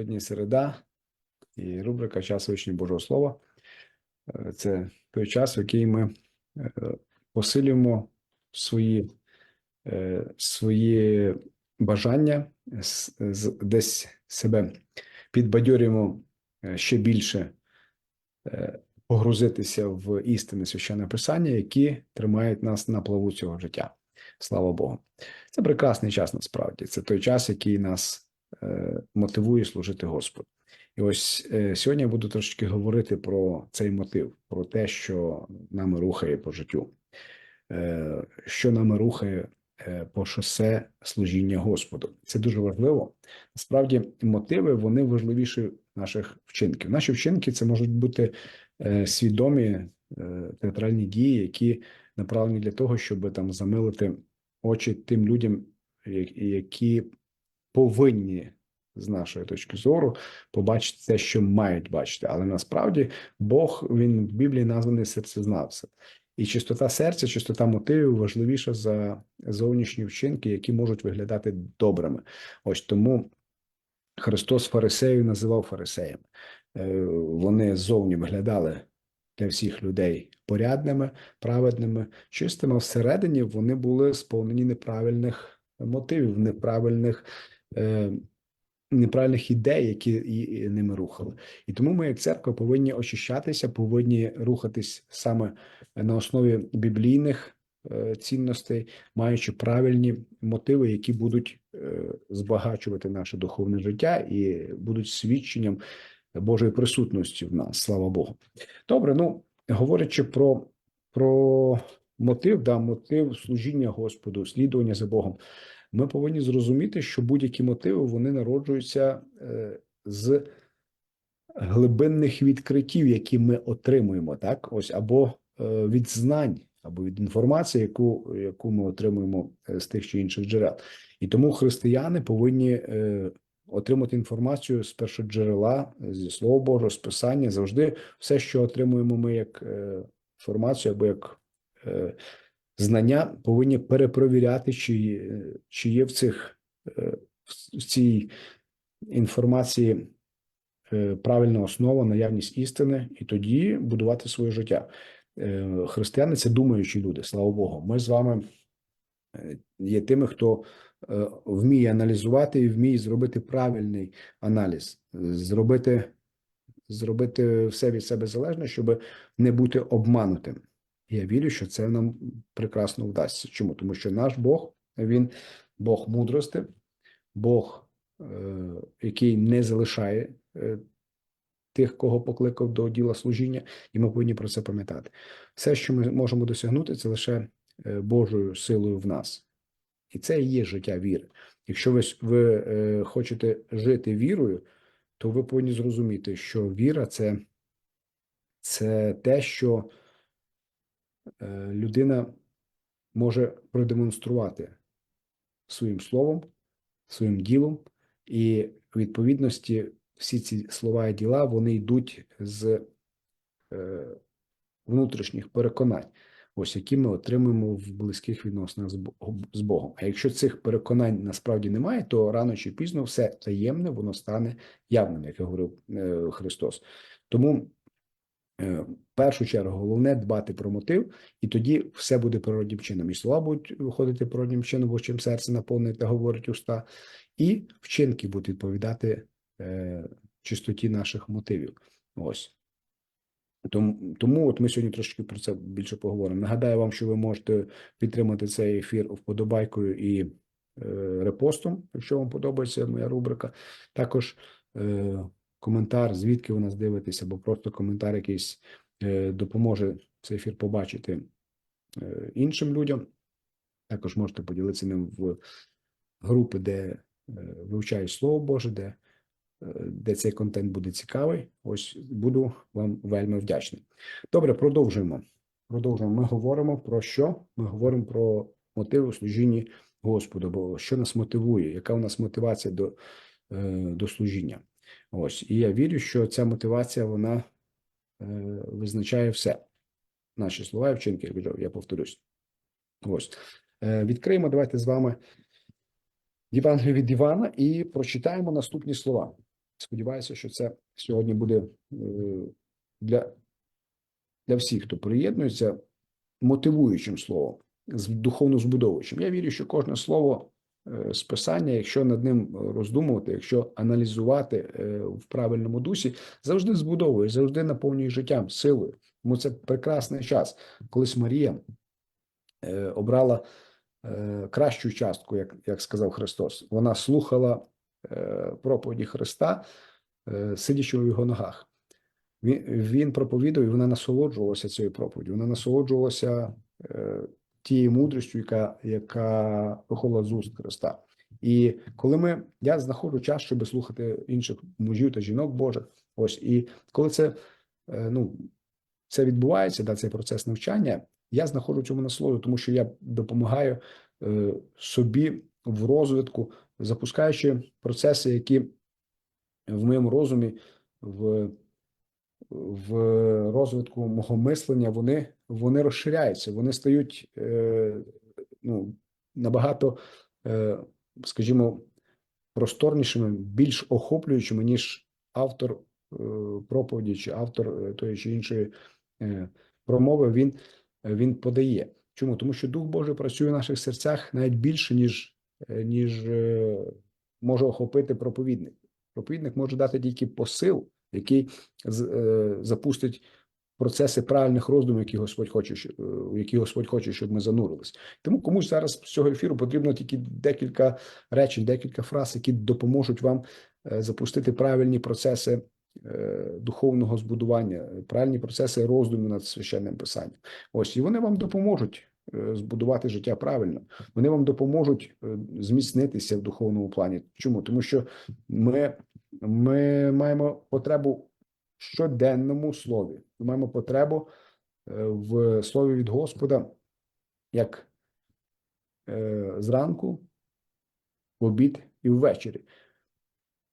Сьогодні середа і рубрика Час вичні Божого Слова. Е, Це той час, в який ми е, посилюємо свої, е, свої бажання, десь себе підбадьорюємо ще більше погрузитися в істини священне писання, які тримають нас на плаву цього життя. Слава Богу. Це прекрасний час насправді. Це той час, який нас мотивує служити Господу. І ось е, сьогодні я буду трошки говорити про цей мотив, про те, що нами рухає по життю, е, що нами рухає е, по шосе служіння Господу. Це дуже важливо. Насправді, мотиви вони важливіші наших вчинків. Наші вчинки це можуть бути е, свідомі е, театральні дії, які направлені для того, щоб там замилити очі тим людям, які повинні з нашої точки зору побачити те, що мають бачити. Але насправді Бог він в Біблії названий серцезнавцем. І чистота серця, чистота мотивів важливіша за зовнішні вчинки, які можуть виглядати добрими. Ось тому Христос фарисеїв називав фарисеями. Е, Вони зовні виглядали для всіх людей порядними, праведними, чистими, всередині вони були сповнені неправильних мотивів, неправильних, неправильних ідей, які і ними рухали. І тому ми, як церква, повинні очищатися, повинні рухатись саме на основі біблійних е, цінностей, маючи правильні мотиви, які будуть е, збагачувати наше духовне життя і будуть свідченням Божої присутності в нас. Слава Богу. Добре, ну говорячи про, про мотив, да, мотив служіння Господу, слідування за Богом, ми повинні зрозуміти, що будь-які мотиви вони народжуються е, з глибинних відкриттів, які ми отримуємо, так ось або е, від знань, або від інформації, яку, яку ми отримуємо е, з тих чи інших джерел. І тому християни повинні отримати інформацію з першоджерела, зі слова Божого, з писання. Завжди все, що отримуємо ми як інформацію або як знання, повинні перепровіряти, чи, е, чи є в цих е, в- цій інформації е, правильна основа, наявність істини, і тоді будувати своє життя. Християни це думаючі люди, слава Богу. Ми з вами є тими, хто вміє аналізувати і вміє зробити правильний аналіз, зробити, зробити все від себе залежне, щоб не бути обманутим. Я вірю, що це нам прекрасно вдасться. Чому? Тому що наш Бог, він Бог мудрости, Бог, е, який не залишає е, тих, кого покликав до діла служіння, і ми повинні про це пам'ятати. Все, що ми можемо досягнути, це лише е, Божою силою в нас. І це і є життя віри. Якщо ви, ви хочете жити вірою, то ви повинні зрозуміти, що віра це, це те, що людина може продемонструвати своїм словом, своїм ділом, і в відповідності всі ці слова і діла вони йдуть з е, внутрішніх переконань, ось які ми отримуємо в близьких відносинах з Богом. А якщо цих переконань насправді немає, то рано чи пізно все таємне воно стане явним, як я говорив е, Христос. Тому е, в першу чергу головне дбати про мотив, і тоді все буде природнім чином. І слова будуть виходити природнім чином, бо чим серце наповнене та говорить уста, і вчинки будуть відповідати е, чистоті наших мотивів. Ось. Тому, тому от ми сьогодні трошки про це більше поговоримо. Нагадаю вам, що ви можете підтримати цей ефір вподобайкою і е, репостом, якщо вам подобається моя рубрика. Також е, коментар, звідки ви нас дивитесь, або просто коментар якийсь е, допоможе цей ефір побачити е, іншим людям. Також можете поділитися ним в групи, де е, вивчають Слово Боже, де, де цей контент буде цікавий. Ось буду вам вельми вдячний. Добре, продовжуємо. Продовжуємо. Ми говоримо про що? Ми говоримо про мотиви у служінні Господу, бо що нас мотивує, яка у нас мотивація до, до служіння. Ось, і я вірю, що ця мотивація вона е, визначає все. Наші слова і вчинки, я повторюсь. Ось. Е, Відкриємо давайте з вами Євангелію від Івана і прочитаємо наступні слова. Сподіваюся, що це сьогодні буде е, для, для всіх, хто приєднується, мотивуючим словом, духовно збудовуючим. Я вірю, що кожне слово е, з писання, якщо над ним роздумувати, якщо аналізувати е, в правильному дусі, завжди збудовує, завжди наповнює життям, силою. Тому це прекрасний час. Колись Марія е, обрала е, кращу частку, як, як сказав Христос. Вона слухала е, проповіді Христа, е, сидячи у його ногах. Він, він проповідав, і вона насолоджувалася цією проповіддю. Вона насолоджувалася е, тією мудрістю, яка, яка виходила з уст Христа. І коли ми я знаходжу час, щоб слухати інших мужів та жінок Божих, ось і коли це е, ну це відбувається, да, цей процес навчання, я знаходжу цьому насолоду, тому що я допомагаю е, собі в розвитку, запускаючи процеси, які в моєму розумі, в, в розвитку мого мислення, вони, вони розширяються, вони стають е, ну, набагато, е, скажімо, просторнішими, більш охоплюючими, ніж автор е, проповіді чи автор е, тої чи іншої е, промови він, він подає. Чому? Тому що Дух Божий працює в наших серцях навіть більше, ніж, е, ніж е, може охопити проповідник. Проповідник може дати тільки посил, який е, запустить процеси правильних роздумів, які Господь хоче, що- е, які Господь хоче, щоб ми занурились. Тому комусь зараз з цього ефіру потрібно тільки декілька речень, декілька фраз, які допоможуть вам е, запустити правильні процеси духовного збудування, правильні процеси роздуму над священним писанням. Ось і вони вам допоможуть збудувати життя правильно. Вони вам допоможуть зміцнитися в духовному плані. Чому? Тому що ми, ми маємо потребу в щоденному слові. Ми маємо потребу е, в слові від Господа, як е, зранку, в обід і ввечері.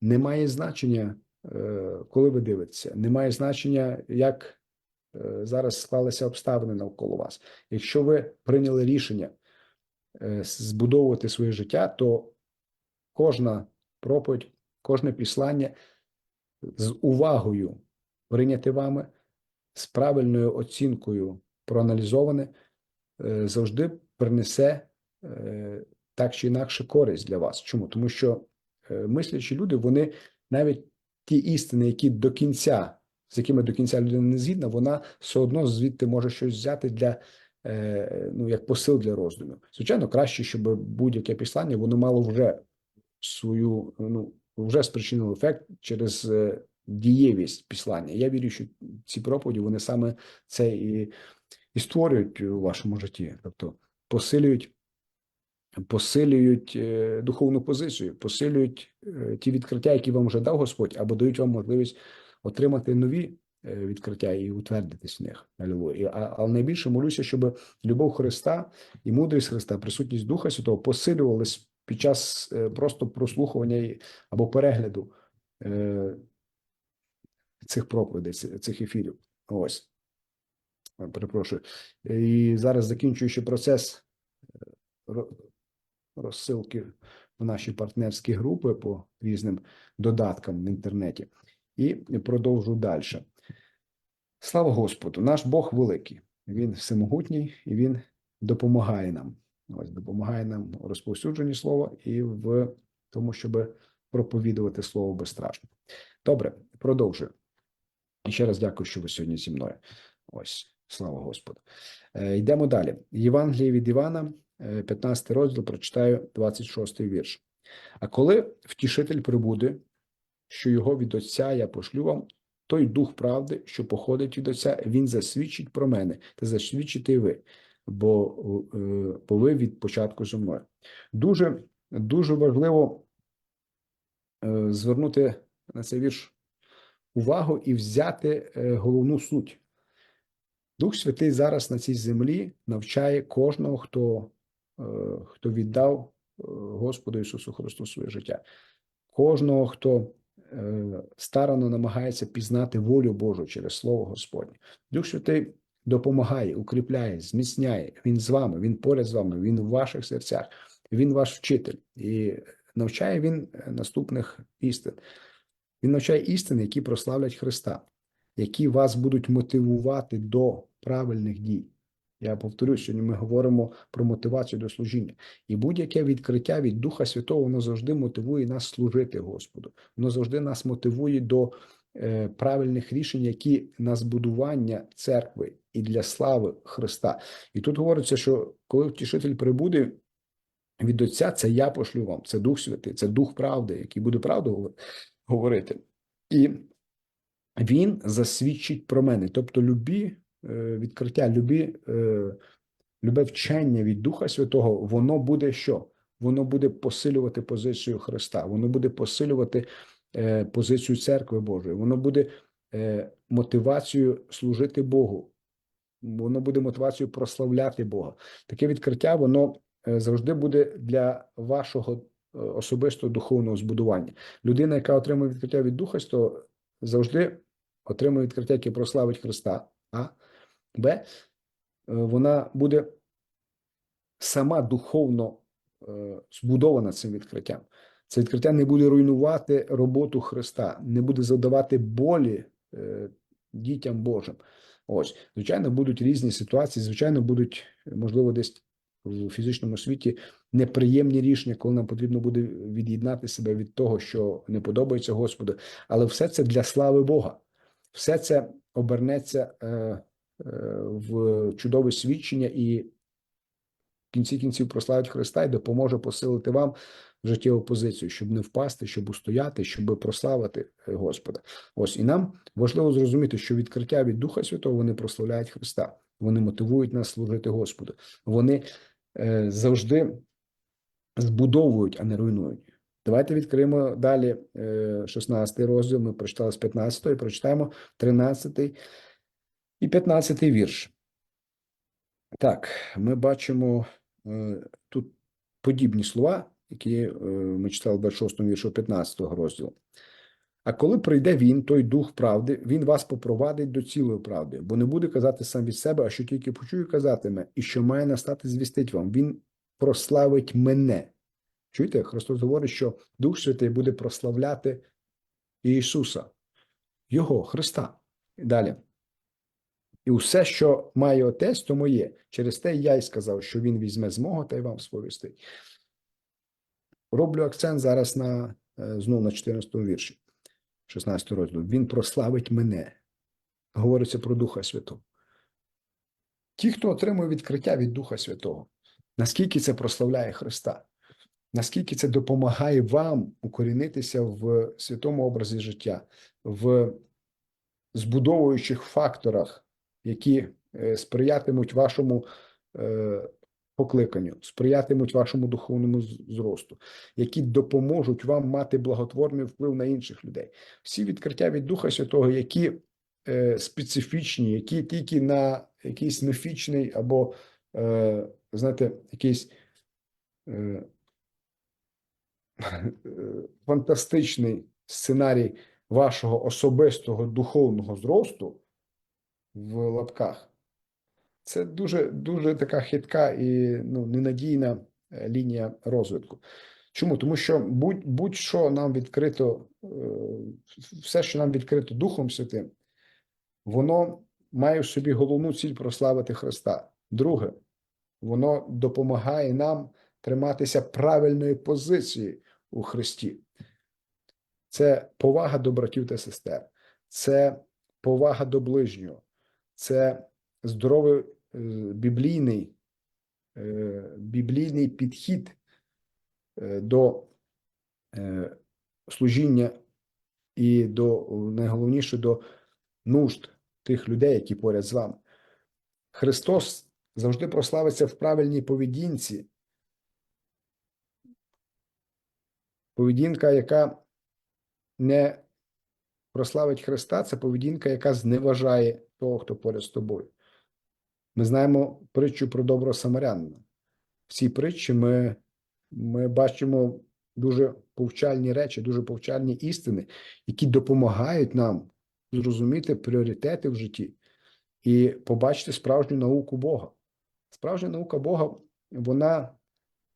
Немає значення, е, коли ви дивитеся, немає значення, як зараз склалися обставини навколо вас. Якщо ви прийняли рішення збудовувати своє життя, то кожна проповідь, кожне післання з увагою прийняте вами, з правильною оцінкою проаналізоване, е, завжди принесе е, так чи інакше користь для вас. Чому? Тому що е, мислячі люди, вони навіть ті істини, які до кінця, з якими до кінця людина не згідна, вона все одно звідти може щось взяти для ну як посил для роздумів. Звичайно, краще, щоб будь-яке післання воно мало вже свою ну вже спричинило ефект через е, дієвість післання. Я вірю, що ці проповіді вони саме це і, і створюють у вашому житті, тобто посилюють. Посилюють е, духовну позицію, посилюють е, ті відкриття, які вам вже дав Господь, або дають вам можливість отримати нові відкриття і утвердитись в них. Але найбільше молюся, щоб любов Христа і мудрість Христа, присутність Духа Святого посилювались під час е, просто прослухування або перегляду е, цих проповідей, цих ефірів. Ось. Е, Перепрошую. І зараз закінчуючи процес розсилки в наші партнерські групи по різним додаткам в інтернеті. І продовжу далі. Слава Господу! Наш Бог великий, Він всемогутній і Він допомагає нам. Ось допомагає нам у розповсюдженні слова і в тому, щоб проповідувати слово безстрашно. Добре, продовжую. І ще раз дякую, що ви сьогодні зі мною. Ось, слава Господу. Е, йдемо далі. Євангеліє від Івана, е, 15 розділ, прочитаю 26 вірш. А коли втішитель прибуде, що його від Отця я пошлю вам, той дух правди, що походить від Отця, він засвідчить про мене та засвідчите ви, бо, е, бо від початку зі мною. Дуже, дуже важливо е, звернути на цей вірш увагу і взяти е, головну суть. Дух Святий зараз на цій землі навчає кожного, хто, хто віддав Господу Ісусу Христу своє життя. Кожного, хто старано намагається пізнати волю Божу через Слово Господнє. Дух Святий допомагає, укріпляє, зміцняє. Він з вами, він поряд з вами, він в ваших серцях, він ваш вчитель. І навчає він наступних істин. Він навчає істини, які прославлять Христа, які вас будуть мотивувати до правильних дій. Я повторюю, сьогодні ми говоримо про мотивацію до служіння. І будь-яке відкриття від Духа Святого, воно завжди мотивує нас служити Господу. Воно завжди нас мотивує до е, правильних рішень, які на збудування церкви і для слави Христа. І тут говориться, що коли втішитель прибуде від Отця, це я пошлю вам, це Дух Святий, це Дух правди, який буде правду говорити. І він засвідчить про мене. Тобто, любі е, відкриття, любі, е, любе вчення від Духа Святого, воно буде що? Воно буде посилювати позицію Христа, воно буде посилювати е, позицію церкви Божої, воно буде е, мотивацією служити Богу, воно буде мотивацією прославляти Бога. Таке відкриття, воно е, завжди буде для вашого е, особистого духовного збудування. Людина, яка отримує відкриття від Духа Святого, завжди отримує відкриття, яке прославить Христа. А Б. е, Вона буде сама духовно е, збудована цим відкриттям. Це відкриття не буде руйнувати роботу Христа, не буде завдавати болі е, дітям Божим. Ось, звичайно, будуть різні ситуації, звичайно, будуть, можливо, десь в фізичному світі неприємні рішення, коли нам потрібно буде від'єднати себе від того, що не подобається Господу. Але все це для слави Бога. Все це обернеться е, е, в чудове свідчення і кінці кінців прославить Христа і допоможе посилити вам життєву позицію, щоб не впасти, щоб устояти, щоб прославити е, Господа. Ось і нам важливо зрозуміти, що відкриття від Духа Святого вони прославляють Христа. Вони мотивують нас служити Господу. Вони е, завжди збудовують, а не руйнують. Давайте відкриємо далі е, 16 розділ. Ми прочитали з 15 і прочитаємо 13 і 15 вірш. Так, ми бачимо е, тут подібні слова, які е, ми читали в 26 віршу 15 розділу. А коли прийде він, той дух правди, він вас попровадить до цілої правди, бо не буде казати сам від себе, а що тільки почує, казатиме, і що має настати, звістить вам. Він прославить мене. Чуєте, Христос говорить, що Дух Святий буде прославляти Ісуса, Його, Христа. Далі. І усе, що має отець, то моє. Через те я й сказав, що він візьме з та й вам сповістить. Роблю акцент зараз на е, знову на 14 вірші, 16 розділу. Він прославить мене. Говориться про Духа Святого. Ті, хто отримує відкриття від Духа Святого, наскільки це прославляє Христа, наскільки це допомагає вам укорінитися в святому образі життя, в збудовуючих факторах, які е, сприятимуть вашому е, покликанню, сприятимуть вашому духовному зросту, які допоможуть вам мати благотворний вплив на інших людей. Всі відкриття від Духа Святого, які е, специфічні, які тільки на якийсь міфічний або, знаєте, якийсь фантастичний сценарій вашого особистого духовного зросту в лапках. Це дуже дуже така хитка і ну, ненадійна е, лінія розвитку. Чому? Тому що будь, будь-що нам відкрито, е, все, що нам відкрито Духом Святим, воно має в собі головну ціль прославити Христа. Друге, воно допомагає нам триматися правильної позиції у Христі. Це повага до братів та сестер, це повага до ближнього, це здоровий е, біблійний, е, біблійний підхід е, до служіння і до найголовніше до нужд тих людей, які поряд з вами. Христос завжди прославиться в правильній поведінці. Поведінка, яка не прославить Христа, це поведінка, яка зневажає того, хто поряд з тобою. Ми знаємо притчу про доброго самарянина. В цій притчі ми, ми бачимо дуже повчальні речі, дуже повчальні істини, які допомагають нам зрозуміти пріоритети в житті і побачити справжню науку Бога. Справжня наука Бога, вона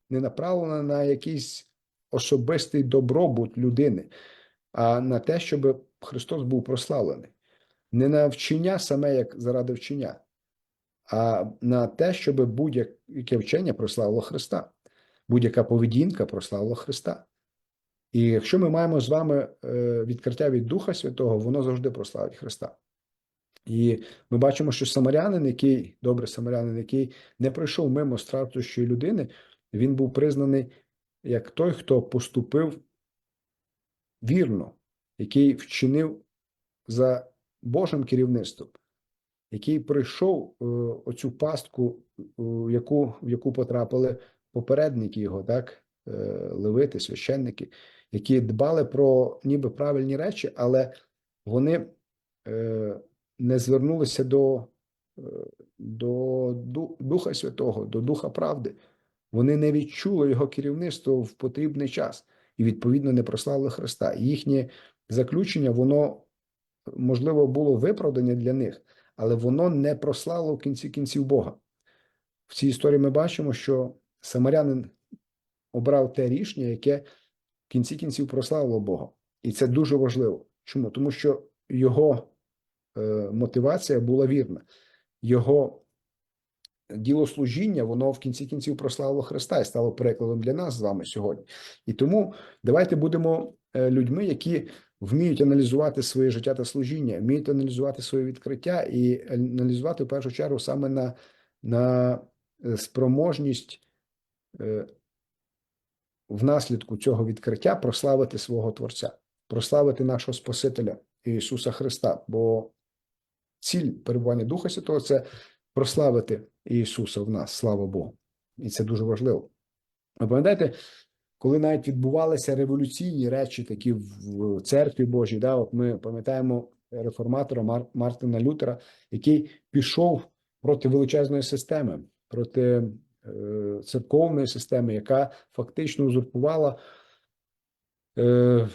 не направлена на якийсь особистий добробут людини. а на те, щоб Христос був прославлений. Не на вчення саме як заради вчення, а на те, щоб будь-яке вчення прославило Христа, будь-яка поведінка прославила Христа. І якщо ми маємо з вами е, відкриття від Духа Святого, воно завжди прославить Христа. І ми бачимо, що самарянин, який добрий самарянин, який не пройшов мимо страждущої людини, він був признаний як той, хто поступив вірно, який вчинив за Божим керівництвом, який пройшов е, оцю пастку, е, в яку, в яку потрапили попередники його, так, е, левити, священники, які дбали про ніби правильні речі, але вони е, не звернулися до, е, до Духа Святого, до Духа правди. Вони не відчули його керівництво в потрібний час і, відповідно, не прославили Христа. Їхнє заключення, воно можливо було виправдання для них, але воно не прославило в кінці кінців Бога. В цій історії ми бачимо, що самарянин обрав те рішення, яке в кінці кінців прославило Бога. І це дуже важливо. Чому? Тому що його е, мотивація була вірна. Його ділослужіння, воно в кінці кінців прославило Христа і стало прикладом для нас з вами сьогодні. І тому давайте будемо е, людьми, які вміють аналізувати своє життя та служіння, вміють аналізувати своє відкриття і аналізувати в першу чергу саме на, на е, спроможність е, внаслідку цього відкриття прославити свого Творця, прославити нашого Спасителя Ісуса Христа. Бо ціль перебування Духа Святого це прославити Ісуса в нас, слава Богу. І це дуже важливо. Ви пам'ятаєте, коли навіть відбувалися революційні речі, такі в церкві Божій, да, от ми пам'ятаємо реформатора Мар- Мартина Лютера, який пішов проти величезної системи, проти е, церковної системи, яка фактично узурпувала е,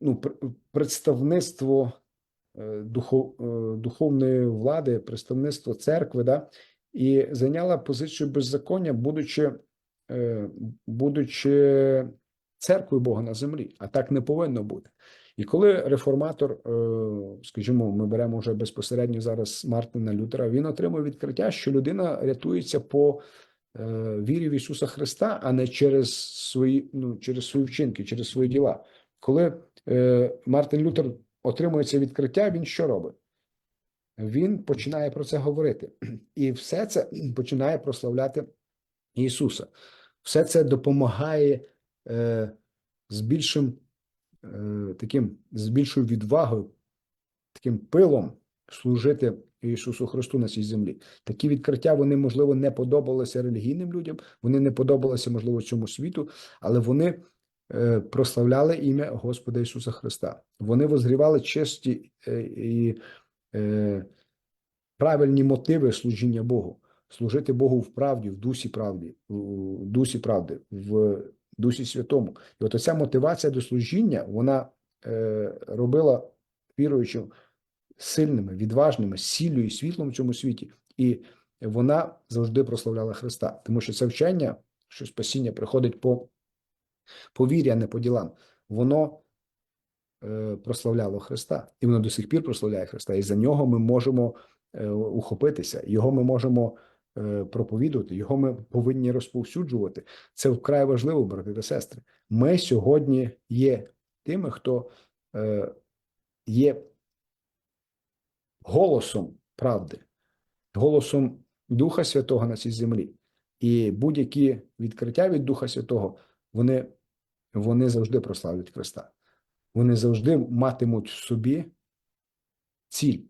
ну, пр- представництво е, духов, е, духовної влади, представництво церкви, да, і зайняла позицію беззаконня, будучи, будучи церквою Бога на землі, а так не повинно бути. І коли реформатор, е, скажімо, ми беремо вже безпосередньо зараз Мартина Лютера, він отримує відкриття, що людина рятується по е, вірі в Ісуса Христа, а не через свої, ну, через свої вчинки, через свої діла. Коли е, Мартин Лютер отримує це відкриття, він що робить? Він починає про це говорити, і все це починає прославляти Ісуса. Все це допомагає е, з більшим е, таким, з більшою відвагою, таким пилом служити Ісусу Христу на цій землі. Такі відкриття вони, можливо, не подобалися релігійним людям, вони не подобалися, можливо, цьому світу, але вони е, прославляли ім'я Господа Ісуса Христа. Вони возгрівали чисті е, і е, правильні мотиви служіння Богу, служити Богу в правді, в дусі правді, в дусі правди, в дусі святому. І от ця мотивація до служіння вона е, робила віруючим сильними, відважними, сіллю і світлом в цьому світі. І вона завжди прославляла Христа, тому що це вчення, що спасіння приходить по, по вірі, а не по ділам. Воно е, прославляло Христа, і воно до сих пір прославляє Христа. І за нього ми можемо е, ухопитися, його ми можемо проповідувати, його ми повинні розповсюджувати. Це вкрай важливо, брати та сестри. Ми сьогодні є тими, хто е, є голосом правди, голосом Духа Святого на цій землі. І будь-які відкриття від Духа Святого, вони, вони завжди прославлять Христа. Вони завжди матимуть в собі ціль,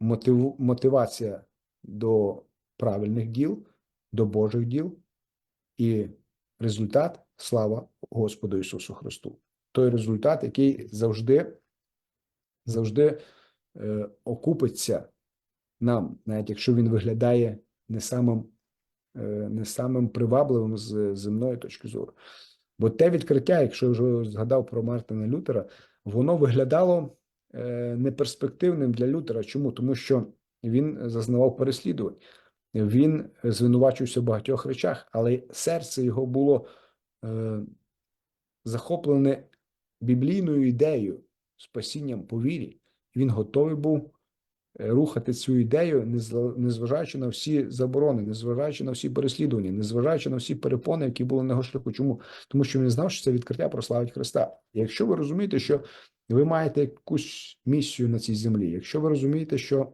мотив, мотивація до правильних діл, до Божих діл, і результат слава Господу Ісусу Христу. Той результат, який завжди, завжди е, окупиться нам, навіть якщо він виглядає не самим, е, не самим привабливим з земної точки зору. Бо те відкриття, якщо я вже згадав про Мартина Лютера, воно виглядало е, неперспективним для Лютера. Чому? Тому що він зазнавав переслідувань, він звинувачувався в багатьох речах, але серце його було е, захоплене біблійною ідеєю, спасінням по вірі. Він готовий був е, рухати цю ідею, незважаючи на всі заборони, незважаючи на всі переслідування, незважаючи на всі перепони, які були на його шляху. Чому? Тому що він знав, що це відкриття прославить Христа. Якщо ви розумієте, що ви маєте якусь місію на цій землі, якщо ви розумієте, що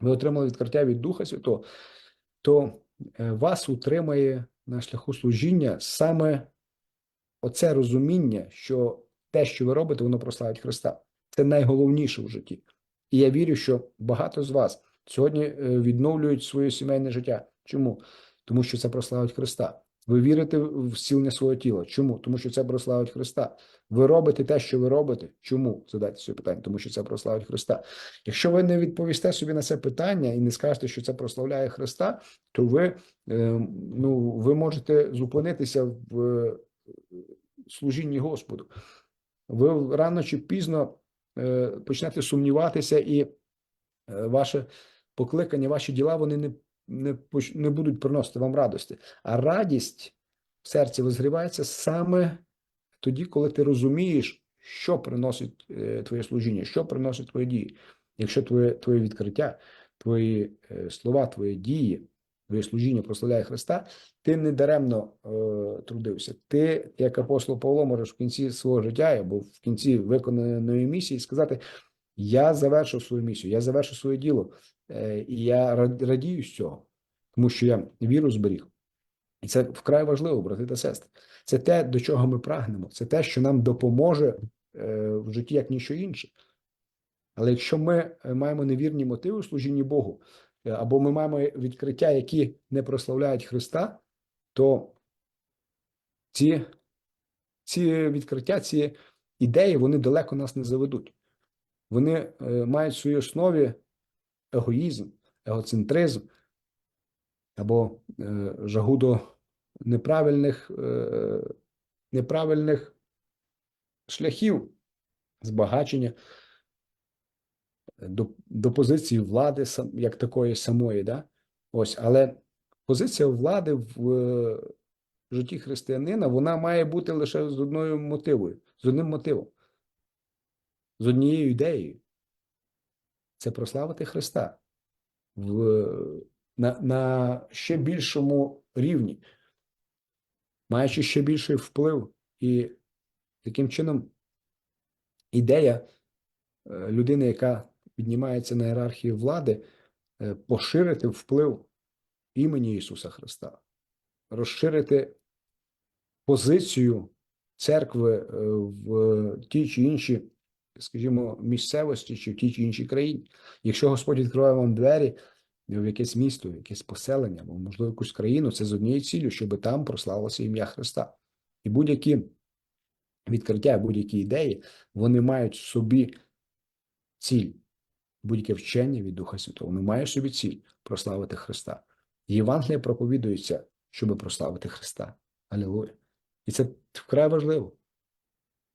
ви отримали відкриття від Духа Святого, то е, вас утримає на шляху служіння саме оце розуміння, що те, що ви робите, воно прославить Христа. Це найголовніше в житті. І я вірю, що багато з вас сьогодні е, відновлюють своє сімейне життя. Чому? Тому що це прославить Христа. Ви вірите в зцілення свого тіла. Чому? Тому що це прославить Христа. Ви робите те, що ви робите. Чому? Задайте собі питання, тому що це прославить Христа. Якщо ви не відповісте собі на це питання і не скажете, що це прославляє Христа, то ви, е, ну, ви можете зупинитися в е, служінні Господу. Ви рано чи пізно е, почнете сумніватися, і е, ваше покликання, ваші діла вони не, не, не будуть приносити вам радості. А радість в серці визрівається саме тоді, коли ти розумієш, що приносить е, твоє служіння, що приносить твої дії. Якщо твоє, твоє відкриття, твої е, слова, твої дії, твоє служіння прославляє Христа, ти не даремно е, трудився. Ти, як апостол Павло, можеш в кінці свого життя або в кінці виконаної місії сказати: Я завершив свою місію, я завершив своє діло, е, і я радію з цього, тому що я віру зберіг. І це вкрай важливо, брати та сестри. Це те, до чого ми прагнемо. Це те, що нам допоможе е, в житті, як ніщо інше. Але якщо ми е, маємо невірні мотиви у служінні Богу, або ми маємо відкриття, які не прославляють Христа, то ці, ці відкриття, ці ідеї, вони далеко нас не заведуть. Вони е, мають в своїй основі егоїзм, егоцентризм або е, жагу до неправильних, е, неправильних шляхів збагачення до, до позиції влади, як такої самої, да? Ось, але позиція влади в е, житті християнина вона має бути лише з одною мотивою, з одним мотивом, з однією ідеєю. Це прославити Христа в, на, на ще більшому рівні, маючи ще більший вплив, і таким чином ідея е, людини, яка піднімається на ієрархії влади, е, поширити вплив імені Ісуса Христа, розширити позицію церкви е, в тій чи іншій, скажімо, місцевості чи в тій чи іншій країні. Якщо Господь відкриває вам двері в якесь місто, в якесь поселення, або, можливо, якусь країну, це з однією ціллю, щоб там прославилося ім'я Христа. І будь-які відкриття, будь-які ідеї, вони мають в собі ціль, будь-яке вчення від Духа Святого, мають в собі ціль прославити Христа. Євангелія проповідується, щоб прославити Христа. Алілуя. І це вкрай важливо.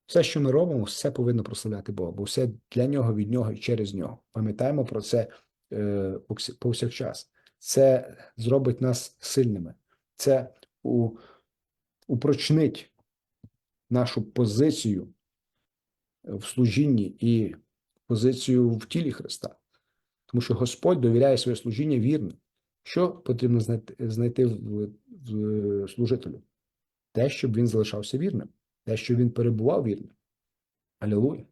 Все, що ми робимо, все повинно прославляти Бога, бо все для нього, від нього і через нього. Пам'ятаємо про це е, повсякчас. Це зробить нас сильними. Це у, упрочнить нашу позицію в служінні і позицію в тілі Христа. Тому що Господь довіряє своє служіння вірним. Що потрібно знайти, знайти в, в служителю? Те, щоб він залишався вірним, те, щоб він перебував вірним. Алілуя.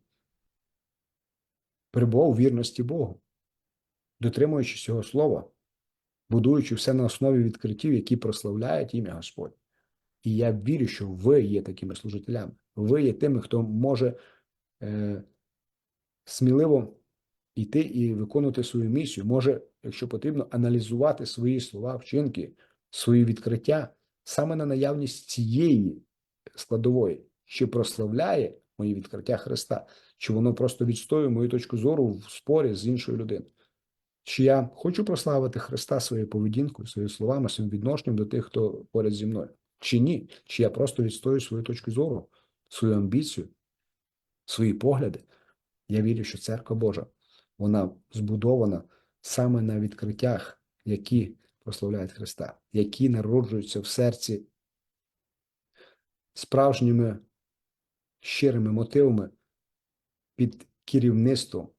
Перебував у вірності Богу, дотримуючись цього слова, будуючи все на основі відкриттів, які прославляють ім'я Господь. І я вірю, що ви є такими служителями. Ви є тими, хто може е, сміливо йти і виконувати свою місію, може, якщо потрібно, аналізувати свої слова, вчинки, свої відкриття саме на наявність цієї складової, чи прославляє мої відкриття Христа, чи воно просто відстоює мою точку зору в спорі з іншою людиною. Чи я хочу прославити Христа своєю поведінкою, своїми словами, своїм відношенням до тих, хто поряд зі мною, чи ні? Чи я просто відстоюю свою точку зору, свою амбіцію, свої погляди? Я вірю, що церква Божа вона збудована саме на відкриттях, які прославляють Христа, які народжуються в серці справжніми щирими мотивами під керівництвом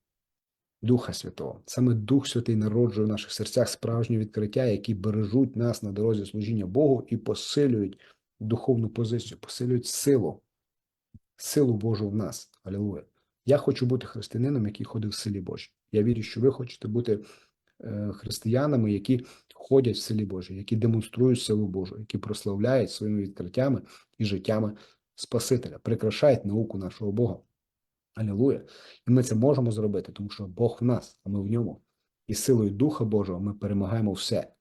Духа Святого. Саме Дух Святий народжує в наших серцях справжні відкриття, які бережуть нас на дорозі служіння Богу і посилюють духовну позицію, посилюють силу, силу Божу в нас. Алілуя. Я хочу бути християнином, який ходить в селі Божій. Я вірю, що ви хочете бути християнами, які ходять в селі Божій, які демонструють силу Божу, які прославляють своїми відкриттями і життями Спасителя, прикрашають науку нашого Бога. Алілуя. І ми це можемо зробити, тому що Бог в нас, а ми в ньому. І силою Духа Божого ми перемагаємо все.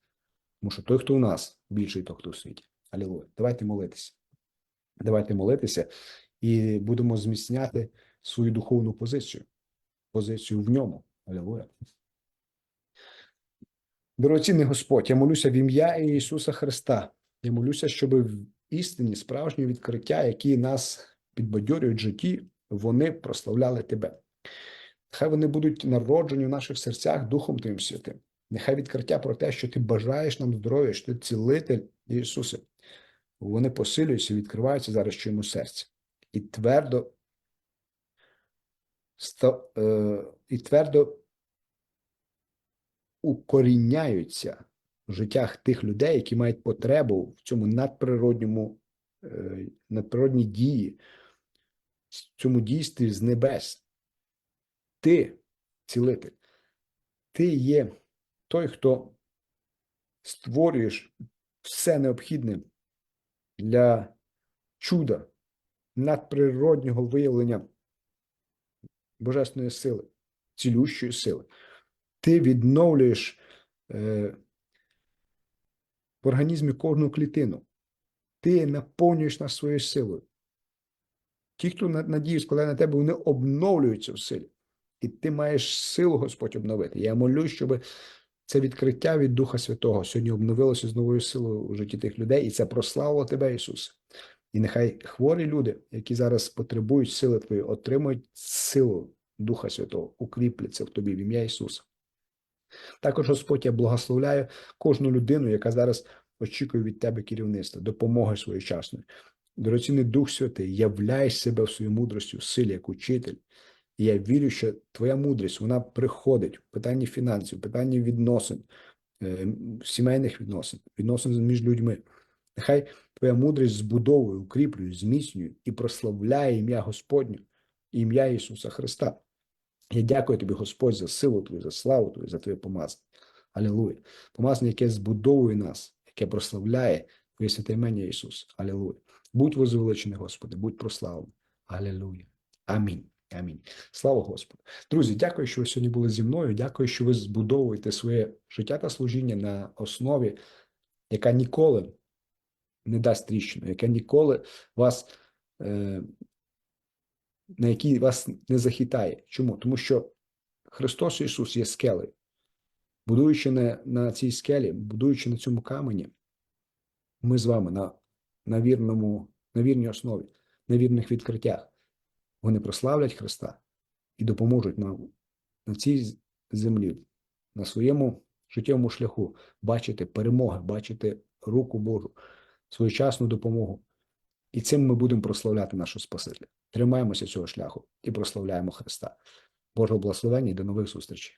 Тому що той, хто в нас, більший той, хто в світі. Алілуя. Давайте молитися. Давайте молитися і будемо зміцняти свою духовну позицію, позицію в ньому. Алілуя. Дорогоцінний Господь, я молюся в ім'я Ісуса Христа. Я молюся, щоб в істині справжні відкриття, які нас підбадьорюють в житті, вони прославляли Тебе. Нехай вони будуть народжені в наших серцях Духом Твоїм Святим. Нехай відкриття про те, що ти бажаєш нам здоров'я, що ти цілитель Ісусе, вони посилюються і відкриваються зараз в чому серці. І твердо, е, і твердо укоріняються в життях тих людей, які мають потребу в цьому надприродньому, е, надприродній дії, в цьому дійстві з небес. Ти, цілитель, ти є той, хто створюєш все необхідне для чуда, надприроднього виявлення божественної сили, цілющої сили. Ти відновлюєш е, в організмі кожну клітину. Ти наповнюєш нас своєю силою. Ті, хто на- надію складає на тебе, вони обновлюються в силі. І ти маєш силу, Господь, обновити. Я молюсь, щоб це відкриття від Духа Святого сьогодні обновилося з новою силою у житті тих людей, і це прославило тебе, Ісус. І нехай хворі люди, які зараз потребують сили Твоєї, отримують силу Духа Святого, укріпляться в тобі в ім'я Ісуса. Також, Господь, я благословляю кожну людину, яка зараз очікує від Тебе керівництва, допомоги своєчасної. Дорогоцінний Дух Святий, являй себе в своїй мудрості, в силі, як учитель. І я вірю, що твоя мудрість вона приходить в питанні фінансів, в питанні відносин, е, сімейних відносин, відносин між людьми. Нехай твоя мудрість збудовує, укріплює, зміцнює і прославляє ім'я Господнє, ім'я Ісуса Христа. Я дякую тобі, Господь, за силу Твою, за славу Твою, за Твоє помазання. Алілуя. Помазання, яке збудовує нас, яке прославляє Твоє святе імення Ісус. Алілуя. Будь возвеличений, Господи, будь прославлений. Алілуя. Амінь. Амінь. Слава Господу. Друзі, дякую, що ви сьогодні були зі мною. Дякую, що ви збудовуєте своє життя та служіння на основі, яка ніколи не дасть тріщину, яка ніколи вас, е, на якій вас не захитає. Чому? Тому що Христос Ісус є скелею. Будуючи на, на цій скелі, будуючи на цьому камені, ми з вами на, на, вірному, на вірній основі, на вірних відкриттях. Вони прославлять Христа і допоможуть нам на цій землі, на своєму життєвому шляху бачити перемоги, бачити руку Божу, своєчасну допомогу. І цим ми будемо прославляти нашого Спасителя. Тримаємося цього шляху і прославляємо Христа. Божого благословення і до нових зустрічей.